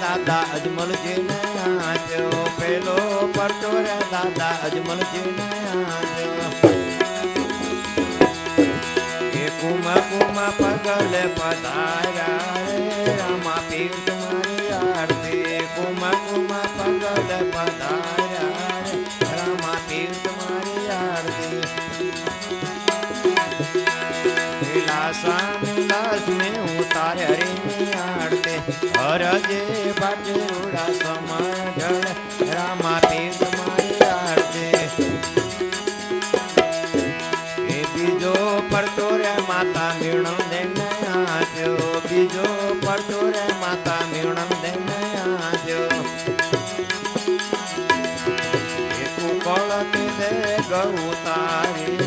દાદા અજમલજી ને આજો પેલો પડતો રે દાદા અજમલજી ને આજો એ કુમા કુમા પગલે પધારા में હરિની હરીની હરજે બાટુડા સમઢળ રામા પીર મારી આરતી એ બીજો પડતો રે માતા મીણમ દેને આજો બીજો પડતો રે માતા મીણમ દેને આજો એક કળતી તે ગૌ તારી.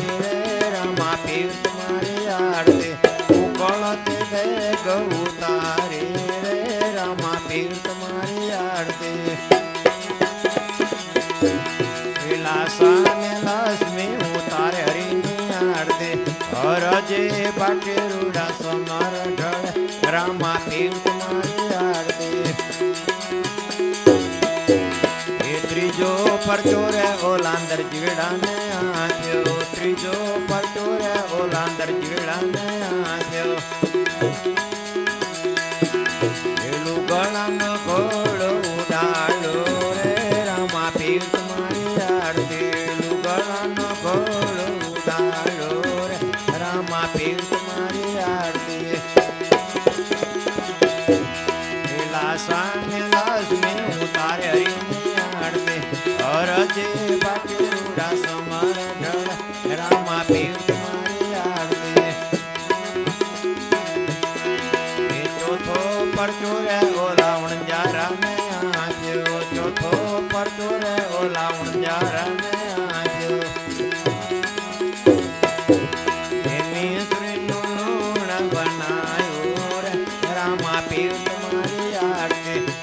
હરજે બાટે રૂડા સમર ઢળ, રામા પીર તમારી આરતી. એ ત્રીજો પરચો રે ઓલાંદર જીવડા ને આપ્યો. ત્રીજો પરચો રે ઓલાંદર જીવડા ને રામા પીર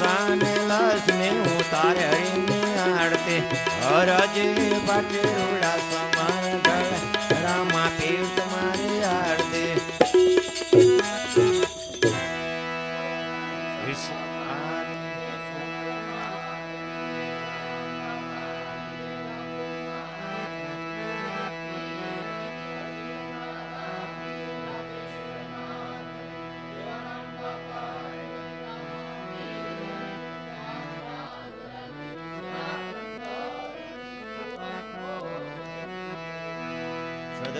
વિલાસા ને હું તારે હરીની આરતી હરજે બાટે રૂડા સમાન રામા પીર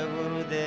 ಗುರುದೇ